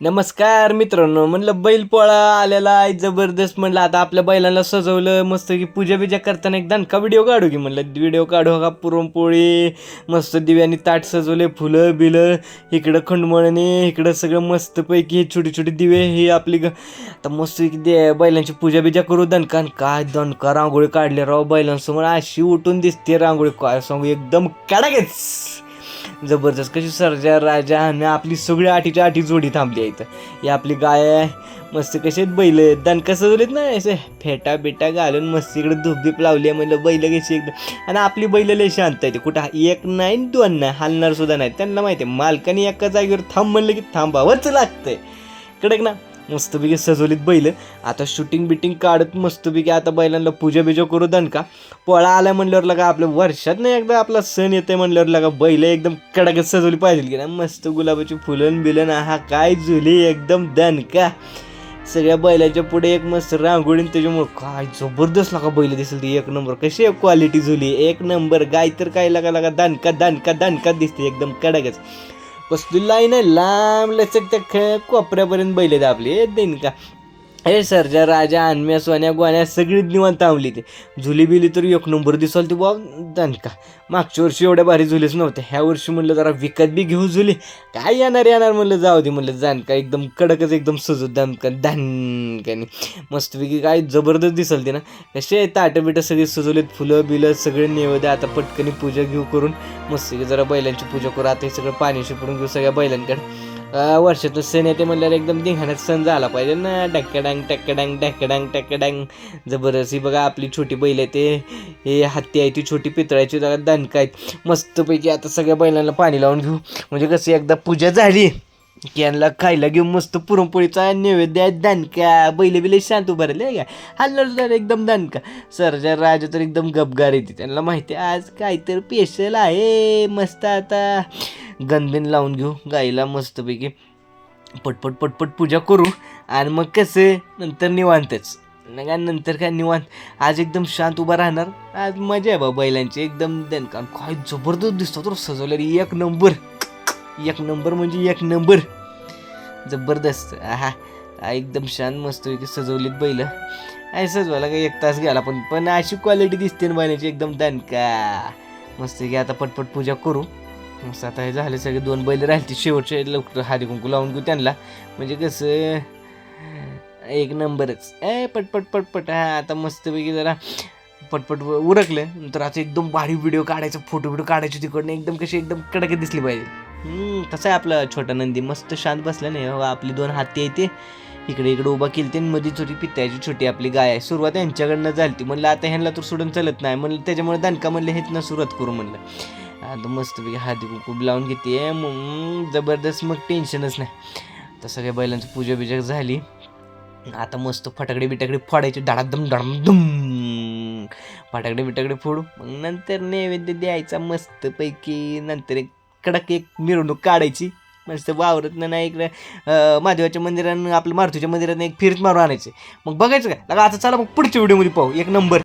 नमस्कार मित्रांनो म्हणलं बैल पोळा आलेला आहे जबरदस्त म्हणलं. आता आपल्या बैलांना सजवलं मस्त की पूजा बिजा करताना एक दणका व्हिडिओ काढू की म्हणलं. व्हिडिओ काढू का पुरणपोळी मस्त दिव्यानी ताट सजवले फुलं बिलं इकडं खंडमळणी इकडं सगळं मस्तपैकी हे छोटे छोटे दिवे हे आपली ग आता मस्त की दे बैलांची पूजा बिजा करू दणकान काय दणका रांगोळी काढली राव बैलांसमोर. अशी उठून दिसते रांगोळी. काय सांगू एकदम काढागेच जबरदस्त. कशी सरजा राजा आणि आपली सगळी आठीच्या आठी जोडी थांबली आहे इथं. ही आपली गाय आहे. मस्त कसे आहेत बैल. दणका सजवलेत ना असे फेटा बिटा घालून मस्त इकडे धूप लावली आहे म्हणलं बैल कशी एकदम आणि आपली बैल लय शांत आहे कुठं एक नाही दोन नाही. हलणार सुद्धा नाही त्यांना माहिती आहे मालकाने एका जागेवर थांब म्हणलं की थांबावंच लागतंय. कडक ना? मस्तपैकी सजवलीत बैल. आता शूटिंग बिटिंग काढत मस्तपैकी आता बैलांना पूजा बिजा करू दणका पोळा आला म्हणल्यावर लगा आपल्या वर्षात नाही एकदा आपला सण येते म्हणल्यावर लगा बैल एकदम कडकच सजवली पाहिजे की ना मस्त गुलाबाची फुलन बिलन हा काय झुली एकदम दणका सगळ्या बैलाच्या पुढे एक मस्त रांगोळी आणि त्याच्यामुळं काय जबरदस्त लागा बैल दिसेल ती. एक नंबर कशी आहे क्वालिटी झुली? एक नंबर गाय तर काय लागा लागा दणका दणका दणका दिसते एकदम कडकच. कसली लाईन आहे लांब लचक त्या खेळ कोपऱ्यापर्यंत बैल दाबले देईन का? हे सरजा राजा आणम्या सोन्या गोण्या सगळीच निवांत थांबली ते. झुली बिली तर एक नंबर दिसाल ती बाबा दणका. मागच्या वर्षी एवढ्या भारी झुलीच नव्हत्या. ह्या वर्षी म्हणलं जरा विकत बी घेऊ झुली. काय येणार येणार म्हणलं जाऊ दे म्हणलं जानका एकदम कडकच एकदम सजू दणका धनकाने मस्तपैकी काय जबरदस्त दिसल ते ना. कसे ताटं बिटं सगळी सजवलीत फुलं बिलं सगळे नेवदे आता पटकनी पूजा घेऊ करून. मस्त जरा बैलांची पूजा करू. आता हे सगळं पाणी शिपडून घेऊ सगळ्या बैलांकडे. वर्षातून सण येते म्हणल्यावर एकदम धिंगाण्यात सण झाला पाहिजे ना. डक्कडांग टक्कडांग टक्कडांग टक्कडांग. जबरदस्त ही बघा आपली छोटी बैल आहे ते. हे हत्ती आहे ती छोटी पितळाची जरा दणका आहेत. मस्तपैकी आता सगळ्या बैलांना पाणी लावून घेऊ. म्हणजे कसं एकदा पूजा झाली की यांना खायला घेऊन मस्त पुरणपोळीचा नैवेद्य आहे दणका बैल बिले शांत उभारले का? हल्लर जर एकदम दणका सरजा राजा तर एकदम गबगार येते त्यांना माहिती आहे आज काहीतरी पेशल आहे. मस्त आता. गणबिन लावून घेऊ. गाईला मस्तपैकी पटपट पटपट पूजा करू. आणि मग कसं नंतर निवांतच. नाही नंतर काय निवांत. आज एकदम शांत उभा राहणार. आज मजा आहे बा बैलांची. एकदम दणका काय जबरदस्त दिसतो तर सजवलेली. एक नंबर. एक नंबर म्हणजे एक नंबर. जबरदस्त. हा एकदम शांत मस्तपैकी सजवलीत बैल. आहे सजवायला काही एक तास गेला पण पण अशी क्वालिटी दिसते ना बैलांची. एकदम दणका. मस्त की आता पटपट पूजा करू. मस्त आता हे झाले सगळे दोन बैल राहिले ते शेवटचे लवकर हादी कुंकू लावून घेऊ त्यांना. म्हणजे कसं एक नंबरच. ए पटपट पटपट हा आता मस्तपैकी जरा पटपट उरकलं. नंतर आता एकदम भारी व्हिडिओ काढायचा फोटो बिडिओ काढायचे तिकडनं. एकदम कशी एकदम कडक दिसली पाहिजे. तसं आहे आपला छोटा नंदी. मस्त शांत बसला नाही. हो, आपली दोन हाती येते इकडे इकडे उभा केली ते मध्ये छोटी पित्याची छोटी आपली गाय आहे. सुरुवात यांच्याकडनं झाली ती म्हणलं आता ह्यांना तर सोडून चालत नाही. म्हणलं त्याच्यामुळे दणका म्हणलं हेच ना सुरुवात करू म्हणलं. आता मस्तपैकी हाती कुकूब लावून घेते. मग जबरदस्त मग टेन्शनच नाही. तर सगळ्या बैलांची पूजा बिजा झाली. आता मस्त फटाकडे बिटाकडे फोडायचे. धडादम धुम फटाकडे बिटाकडे फोडू. मग नंतर नैवेद्य द्यायचा मस्तपैकी नंतर एक कडक एक मिरवणूक काढायची. मस्त वावरत नाही इकडे महादेवाच्या मंदिरानं आपलं मारुतीच्या मंदिरानं एक फिरत मारून आणायचे. मग बघायचं काय? लगा आता चला मग पुढच्या व्हिडिओमध्ये पाहू. एक नंबर.